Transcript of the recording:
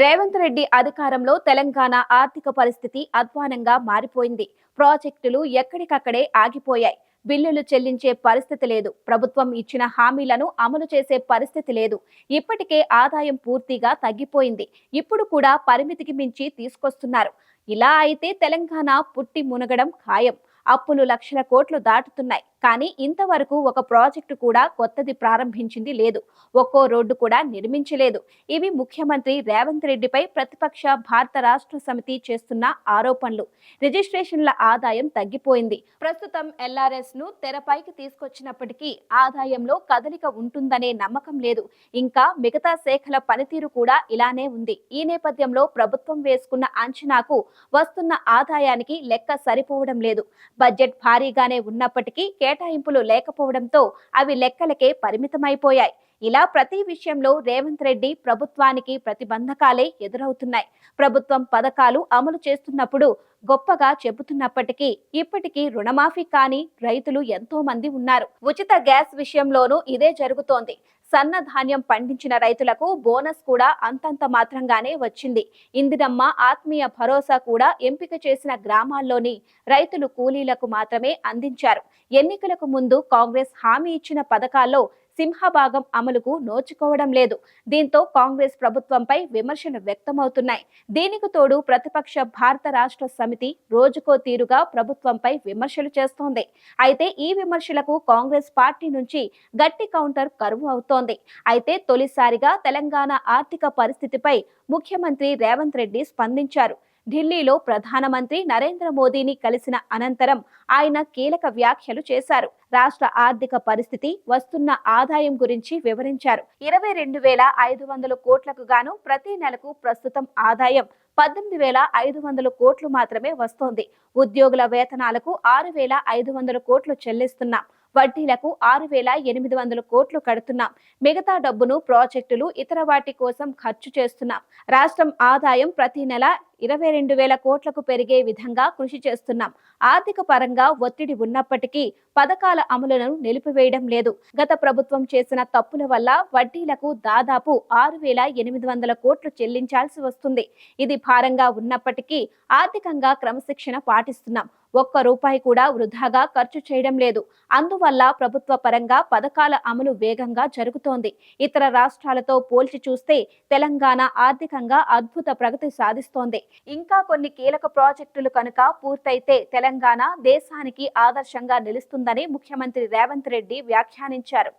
రేవంత్ రెడ్డి అధికారంలో తెలంగాణ ఆర్థిక పరిస్థితి అధ్వానంగా మారిపోయింది. ప్రాజెక్టులు ఎక్కడికక్కడే ఆగిపోయాయి. బిల్లులు చెల్లించే పరిస్థితి లేదు. ప్రభుత్వం ఇచ్చిన హామీలను అమలు చేసే పరిస్థితి లేదు. ఇప్పటికే ఆదాయం పూర్తిగా తగ్గిపోయింది. ఇప్పుడు కూడా పరిమితికి మించి తీసుకొస్తున్నారు. ఇలా అయితే తెలంగాణ పుట్టి మునగడం ఖాయం. అప్పులు లక్షల కోట్లు దాటుతున్నాయి. కానీ ఇంతవరకు ఒక ప్రాజెక్టు కూడా కొత్తది ప్రారంభించింది లేదు. ఒక్కో రోడ్డు కూడా నిర్మించలేదు. ఇవి ముఖ్యమంత్రి రేవంత్ రెడ్డిపై ప్రతిపక్ష భారత రాష్ట్ర సమితి చేస్తున్న ఆరోపణలు. రిజిస్ట్రేషన్ల ఆదాయం తగ్గిపోయింది. ప్రస్తుతం ఎల్ఆర్ఎస్ను తెరపైకి తీసుకొచ్చినప్పటికీ ఆదాయంలో కదలిక ఉంటుందనే నమ్మకం లేదు. ఇంకా మిగతా శాఖల పనితీరు కూడా ఇలానే ఉంది. ఈ నేపథ్యంలో ప్రభుత్వం వేసుకున్న అంచనాకు వస్తున్న ఆదాయానికి లెక్క సరిపోవడం లేదు. బడ్జెట్ భారీగానే ఉన్నప్పటికీ కేటాయింపులు లేకపోవడంతో అవి లెక్కలకే పరిమితమైపోయాయి. ఇలా ప్రతి విషయంలో రేవంత్ రెడ్డి ప్రభుత్వానికి ప్రతిబంధకాలే ఎదురవుతున్నాయి. ప్రభుత్వం పథకాలు అమలు చేస్తున్నప్పుడు గొప్పగా చెబుతున్నప్పటికీ ఇప్పటికీ రుణమాఫీ కాని రైతులు ఎంతో మంది ఉన్నారు. ఉచిత గ్యాస్ విషయంలోనూ ఇదే జరుగుతోంది. సన్న ధాన్యం పండించిన రైతులకు బోనస్ కూడా అంతంత మాత్రంగానే వచ్చింది. ఇందిరమ్మ ఆత్మీయ భరోసా కూడా ఎంపిక చేసిన గ్రామాల్లోని రైతులు కూలీలకు మాత్రమే అందించారు. ఎన్నికలకు ముందు కాంగ్రెస్ హామీ ఇచ్చిన పథకాల్లో సింహభాగం అమలుకు నోచుకోవడం లేదు. దీంతో కాంగ్రెస్ ప్రభుత్వంపై విమర్శలు వ్యక్తమవుతున్నాయి. దీనికి తోడు ప్రతిపక్ష భారత రాష్ట్ర సమితి రోజుకో తీరుగా ప్రభుత్వంపై విమర్శలు చేస్తోంది. అయితే ఈ విమర్శలకు కాంగ్రెస్ పార్టీ నుంచి గట్టి కౌంటర్ కరువు అవుతోంది. అయితే తొలిసారిగా తెలంగాణ ఆర్థిక పరిస్థితిపై ముఖ్యమంత్రి రేవంత్ రెడ్డి స్పందించారు. ఢిల్లీలో ప్రధానమంత్రి నరేంద్ర మోదీని కలిసిన అనంతరం ఆయన కీలక వ్యాఖ్యలు చేశారు. రాష్ట్ర ఆర్థిక పరిస్థితి వస్తున్న ఆదాయం గురించి వివరించారు. ఇరవై రెండు వేల ఐదు వందల కోట్లకు గాను ప్రతి నెలకు ప్రస్తుతం ఆదాయం పద్దెనిమిది వేల ఐదు వందల కోట్లు మాత్రమే వస్తోంది. ఉద్యోగుల వేతనాలకు ఆరు వేల ఐదు వందల కోట్లు చెల్లిస్తున్నాం. వడ్డీలకు ఆరు వేల ఎనిమిది వందల కోట్లు కడుతున్నాం. మిగతా డబ్బును ప్రాజెక్టులు ఇతర వాటి కోసం ఖర్చు చేస్తున్నాం. రాష్ట్రం ఆదాయం ప్రతి నెల ఇరవై రెండు వేల కోట్లకు పెరిగే విధంగా కృషి చేస్తున్నాం. ఆర్థిక పరంగా ఒత్తిడి ఉన్నప్పటికీ పథకాల అమలును నిలిపివేయడం లేదు. గత ప్రభుత్వం చేసిన తప్పుల వల్ల వడ్డీలకు దాదాపు ఆరు వేల ఎనిమిది వందల కోట్లు చెల్లించాల్సి వస్తుంది. ఇది భారంగా ఉన్నప్పటికీ ఆర్థికంగా క్రమశిక్షణ పాటిస్తున్నాం. ఒక్క రూపాయి కూడా వృధాగా ఖర్చు చేయడం లేదు. అందువల్ల ప్రభుత్వ పరంగా పథకాల అమలు వేగంగా జరుగుతోంది. ఇతర రాష్ట్రాలతో పోల్చి చూస్తే తెలంగాణ ఆర్థికంగా అద్భుత ప్రగతి సాధిస్తోంది. ఇంకా కొన్ని కీలక ప్రాజెక్టులు కనుక పూర్తయితే తెలంగాణ దేశానికి ఆదర్శంగా నిలుస్తుందని ముఖ్యమంత్రి రేవంత్ రెడ్డి వ్యాఖ్యానించారు.